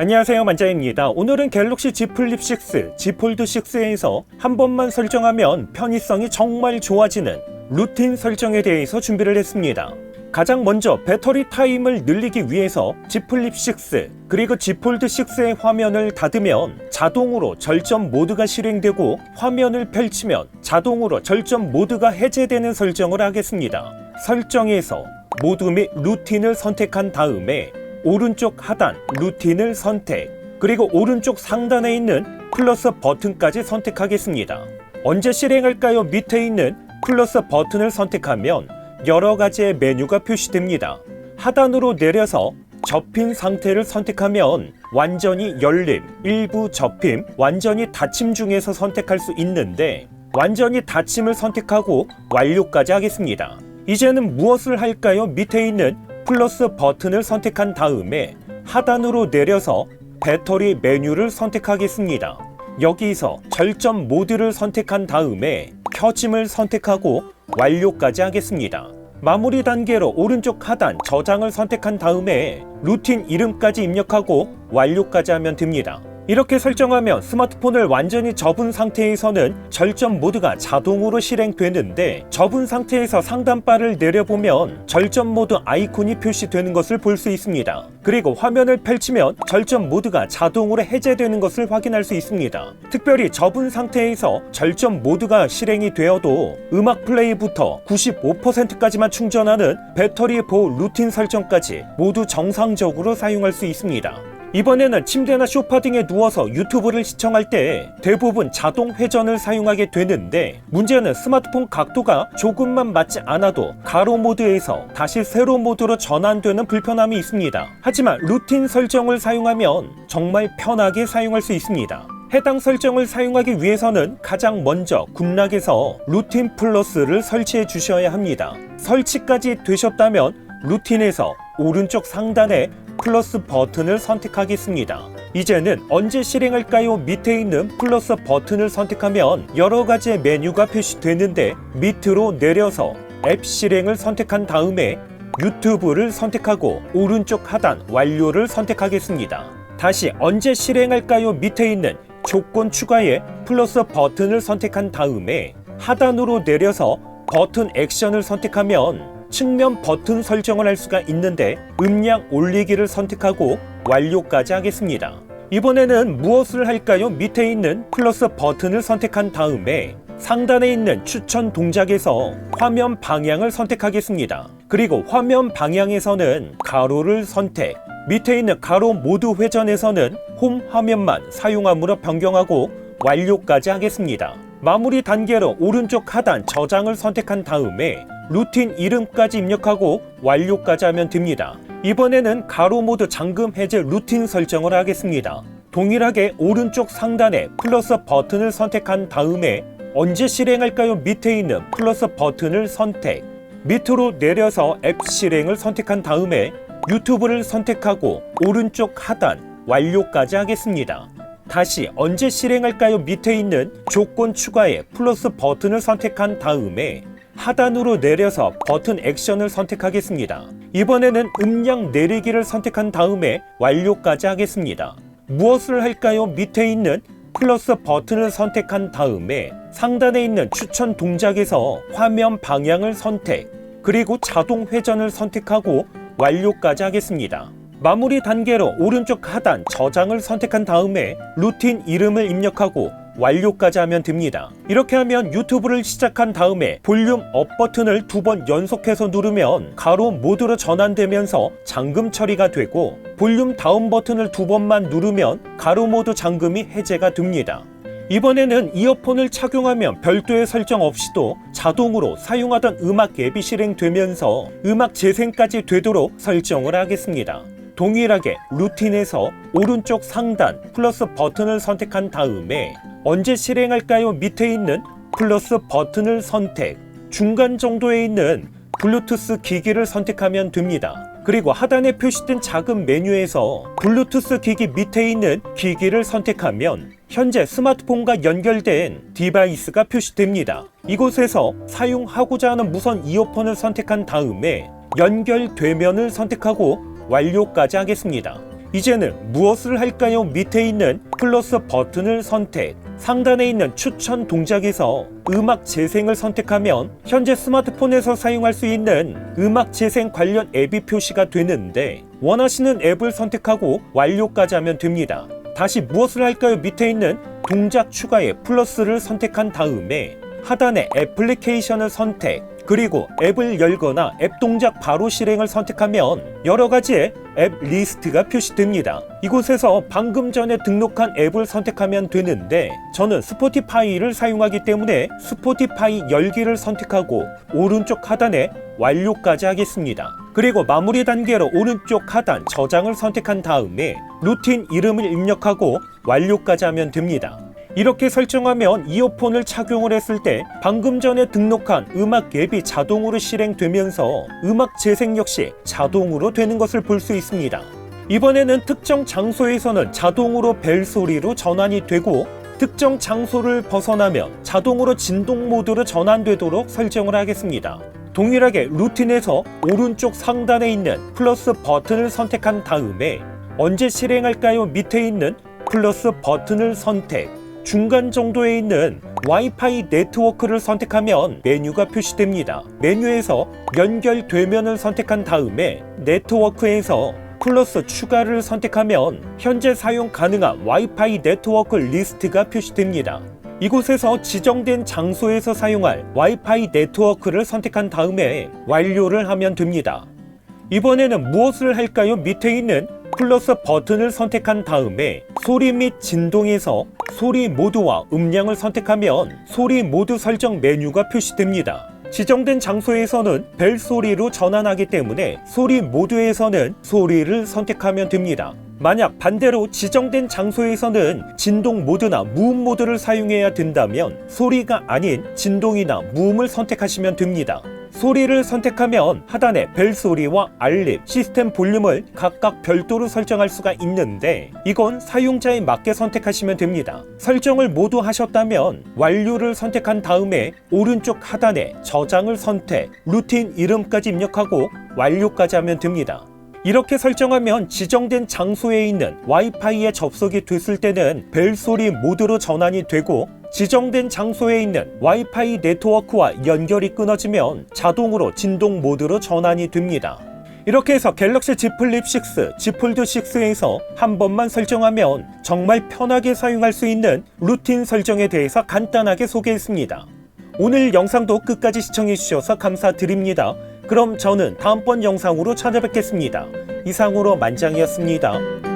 안녕하세요 만자입니다. 오늘은 갤럭시 Z 플립 6, Z 폴드 6에서 한 번만 설정하면 편의성이 정말 좋아지는 루틴 설정에 대해서 준비를 했습니다. 가장 먼저 배터리 타임을 늘리기 위해서 Z 플립 6 그리고 Z 폴드 6의 화면을 닫으면 자동으로 절전 모드가 실행되고 화면을 펼치면 자동으로 절전 모드가 해제되는 설정을 하겠습니다. 설정에서 모드 및 루틴을 선택한 다음에 오른쪽 하단 루틴을 선택 그리고 오른쪽 상단에 있는 플러스 버튼까지 선택하겠습니다. 언제 실행할까요? 밑에 있는 플러스 버튼을 선택하면 여러 가지의 메뉴가 표시됩니다. 하단으로 내려서 접힌 상태를 선택하면 완전히 열림, 일부 접힘, 완전히 닫힘 중에서 선택할 수 있는데 완전히 닫힘을 선택하고 완료까지 하겠습니다. 이제는 무엇을 할까요? 밑에 있는 플러스 버튼을 선택한 다음에 하단으로 내려서 배터리 메뉴를 선택하겠습니다. 여기서 절전 모드를 선택한 다음에 켜짐을 선택하고 완료까지 하겠습니다. 마무리 단계로 오른쪽 하단 저장을 선택한 다음에 루틴 이름까지 입력하고 완료까지 하면 됩니다. 이렇게 설정하면 스마트폰을 완전히 접은 상태에서는 절전 모드가 자동으로 실행되는데 접은 상태에서 상단바를 내려보면 절전 모드 아이콘이 표시되는 것을 볼 수 있습니다. 그리고 화면을 펼치면 절전 모드가 자동으로 해제되는 것을 확인할 수 있습니다. 특별히 접은 상태에서 절전 모드가 실행이 되어도 음악 플레이부터 95%까지만 충전하는 배터리 보호 루틴 설정까지 모두 정상적으로 사용할 수 있습니다. 이번에는 침대나 소파 등에 누워서 유튜브를 시청할 때 대부분 자동 회전을 사용하게 되는데 문제는 스마트폰 각도가 조금만 맞지 않아도 가로 모드에서 다시 세로 모드로 전환되는 불편함이 있습니다. 하지만 루틴 설정을 사용하면 정말 편하게 사용할 수 있습니다. 해당 설정을 사용하기 위해서는 가장 먼저 군락에서 루틴 플러스를 설치해 주셔야 합니다. 설치까지 되셨다면 루틴에서 오른쪽 상단에 플러스 버튼을 선택하겠습니다. 이제는 언제 실행할까요? 밑에 있는 플러스 버튼을 선택하면 여러 가지의 메뉴가 표시되는데 밑으로 내려서 앱 실행을 선택한 다음에 유튜브를 선택하고 오른쪽 하단 완료를 선택하겠습니다. 다시 언제 실행할까요? 밑에 있는 조건 추가에 플러스 버튼을 선택한 다음에 하단으로 내려서 버튼 액션을 선택하면 측면 버튼 설정을 할 수가 있는데 음량 올리기를 선택하고 완료까지 하겠습니다. 이번에는 무엇을 할까요? 밑에 있는 플러스 버튼을 선택한 다음에 상단에 있는 추천 동작에서 화면 방향을 선택하겠습니다. 그리고 화면 방향에서는 가로를 선택, 밑에 있는 가로 모드 회전에서는 홈 화면만 사용함으로 변경하고 완료까지 하겠습니다. 마무리 단계로 오른쪽 하단 저장을 선택한 다음에 루틴 이름까지 입력하고 완료까지 하면 됩니다. 이번에는 가로 모드 잠금 해제 루틴 설정을 하겠습니다. 동일하게 오른쪽 상단에 플러스 버튼을 선택한 다음에 언제 실행할까요? 밑에 있는 플러스 버튼을 선택. 밑으로 내려서 앱 실행을 선택한 다음에 유튜브를 선택하고 오른쪽 하단 완료까지 하겠습니다. 다시 언제 실행할까요? 밑에 있는 조건 추가에 플러스 버튼을 선택한 다음에 하단으로 내려서 버튼 액션을 선택하겠습니다. 이번에는 음량 내리기를 선택한 다음에 완료까지 하겠습니다. 무엇을 할까요? 밑에 있는 플러스 버튼을 선택한 다음에 상단에 있는 추천 동작에서 화면 방향을 선택, 그리고 자동 회전을 선택하고 완료까지 하겠습니다. 마무리 단계로 오른쪽 하단 저장을 선택한 다음에 루틴 이름을 입력하고 완료까지 하면 됩니다. 이렇게 하면 유튜브를 시작한 다음에 볼륨 업 버튼을 두 번 연속해서 누르면 가로 모드로 전환되면서 잠금 처리가 되고 볼륨 다운 버튼을 두 번만 누르면 가로 모드 잠금이 해제가 됩니다. 이번에는 이어폰을 착용하면 별도의 설정 없이도 자동으로 사용하던 음악 앱이 실행되면서 음악 재생까지 되도록 설정을 하겠습니다. 동일하게 루틴에서 오른쪽 상단 플러스 버튼을 선택한 다음에 언제 실행할까요? 밑에 있는 플러스 버튼을 선택 중간 정도에 있는 블루투스 기기를 선택하면 됩니다. 그리고 하단에 표시된 작은 메뉴에서 블루투스 기기 밑에 있는 기기를 선택하면 현재 스마트폰과 연결된 디바이스가 표시됩니다. 이곳에서 사용하고자 하는 무선 이어폰을 선택한 다음에 연결 되면을 선택하고 완료까지 하겠습니다. 이제는 무엇을 할까요? 밑에 있는 플러스 버튼을 선택. 상단에 있는 추천 동작에서 음악 재생을 선택하면 현재 스마트폰에서 사용할 수 있는 음악 재생 관련 앱이 표시가 되는데 원하시는 앱을 선택하고 완료까지 하면 됩니다. 다시 무엇을 할까요? 밑에 있는 동작 추가에 플러스를 선택한 다음에 하단에 애플리케이션을 선택 그리고 앱을 열거나 앱 동작 바로 실행을 선택하면 여러 가지의 앱 리스트가 표시됩니다. 이곳에서 방금 전에 등록한 앱을 선택하면 되는데 저는 스포티파이를 사용하기 때문에 스포티파이 열기를 선택하고 오른쪽 하단에 완료까지 하겠습니다. 그리고 마무리 단계로 오른쪽 하단 저장을 선택한 다음에 루틴 이름을 입력하고 완료까지 하면 됩니다. 이렇게 설정하면 이어폰을 착용을 했을 때 방금 전에 등록한 음악 앱이 자동으로 실행되면서 음악 재생 역시 자동으로 되는 것을 볼 수 있습니다. 이번에는 특정 장소에서는 자동으로 벨 소리로 전환이 되고 특정 장소를 벗어나면 자동으로 진동 모드로 전환되도록 설정을 하겠습니다. 동일하게 루틴에서 오른쪽 상단에 있는 플러스 버튼을 선택한 다음에 언제 실행할까요? 밑에 있는 플러스 버튼을 선택. 중간 정도에 있는 와이파이 네트워크를 선택하면 메뉴가 표시됩니다. 메뉴에서 연결 되면을 선택한 다음에 네트워크에서 플러스 추가를 선택하면 현재 사용 가능한 와이파이 네트워크 리스트가 표시됩니다. 이곳에서 지정된 장소에서 사용할 와이파이 네트워크를 선택한 다음에 완료를 하면 됩니다. 이번에는 무엇을 할까요? 밑에 있는 플러스 버튼을 선택한 다음에 소리 및 진동에서 소리 모드와 음량을 선택하면 소리 모드 설정 메뉴가 표시됩니다. 지정된 장소에서는 벨 소리로 전환하기 때문에 소리 모드에서는 소리를 선택하면 됩니다. 만약 반대로 지정된 장소에서는 진동 모드나 무음 모드를 사용해야 된다면 소리가 아닌 진동이나 무음을 선택하시면 됩니다. 소리를 선택하면 하단에 벨 소리와 알림, 시스템 볼륨을 각각 별도로 설정할 수가 있는데 이건 사용자에 맞게 선택하시면 됩니다. 설정을 모두 하셨다면 완료를 선택한 다음에 오른쪽 하단에 저장을 선택, 루틴 이름까지 입력하고 완료까지 하면 됩니다. 이렇게 설정하면 지정된 장소에 있는 와이파이에 접속이 됐을 때는 벨소리 모드로 전환이 되고 지정된 장소에 있는 와이파이 네트워크와 연결이 끊어지면 자동으로 진동 모드로 전환이 됩니다. 이렇게 해서 갤럭시 Z 플립 6, Z 폴드 6에서 한 번만 설정하면 정말 편하게 사용할 수 있는 루틴 설정에 대해서 간단하게 소개했습니다. 오늘 영상도 끝까지 시청해 주셔서 감사드립니다. 그럼 저는 다음번 영상으로 찾아뵙겠습니다. 이상으로 만장이었습니다.